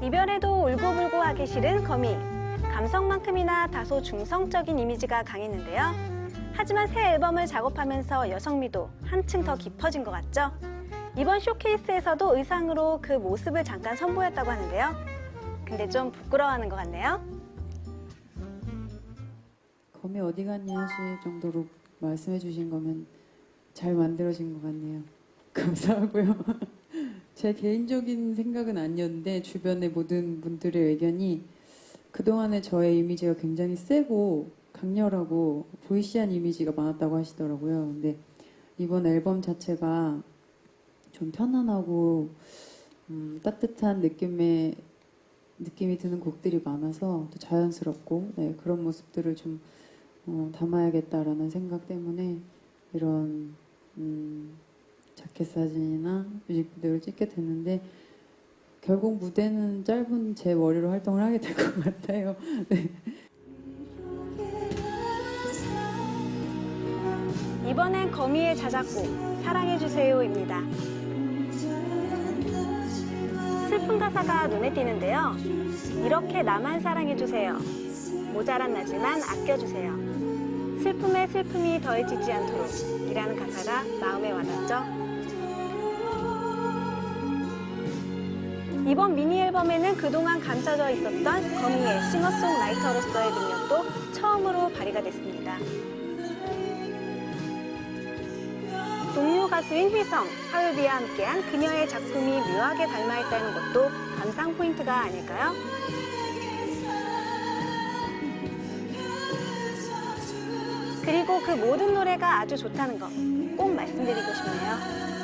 이별에도 울고불고 하기 싫은 거미. 감성만큼이나 다소 중성적인 이미지가 강했는데요. 하지만 새 앨범을 작업하면서 여성미도 한층 더 깊어진 것 같죠? 이번 쇼케이스에서도 의상으로 그 모습을 잠깐 선보였다고 하는데요. 근데 좀 부끄러워하는 것 같네요. 검이 어디 갔니 하실 정도로 말씀해 주신 거면 잘 만들어진 것 같네요. 감사하고요. 제 개인적인 생각은 아니었는데 주변의 모든 분들의 의견이 그동안의 저의 이미지가 굉장히 세고 강렬하고 보이시한 이미지가 많았다고 하시더라고요. 근데 이번 앨범 자체가 좀 편안하고 음, 따뜻한 느낌의 느낌이 드는 곡들이 많아서 또 자연스럽고 네, 그런 모습들을 좀 어, 담아야겠다라는 생각 때문에 이런 음, 자켓 사진이나 뮤직비디오를 찍게 됐는데 결국 무대는 짧은 제 머리로 활동을 하게 될 것 같아요. 네. 이번엔 거미의 자작곡 사랑해주세요입니다. 슬픈 가사가 눈에 띄는데요. 이렇게 나만 사랑해주세요. 모자란 나지만 아껴주세요. 슬픔에 슬픔이 더해지지 않도록 이라는 가사가 마음에 와닿죠. 이번 미니 앨범에는 그동안 감춰져 있었던 거미의 싱어송라이터로서의 능력도 처음으로 발휘가 됐습니다. 동료 가수인 휘성, 하울비와 함께한 그녀의 작품이 묘하게 닮아있다는 것도 감상 포인트가 아닐까요? 그리고 그 모든 노래가 아주 좋다는 거꼭 말씀드리고 싶네요.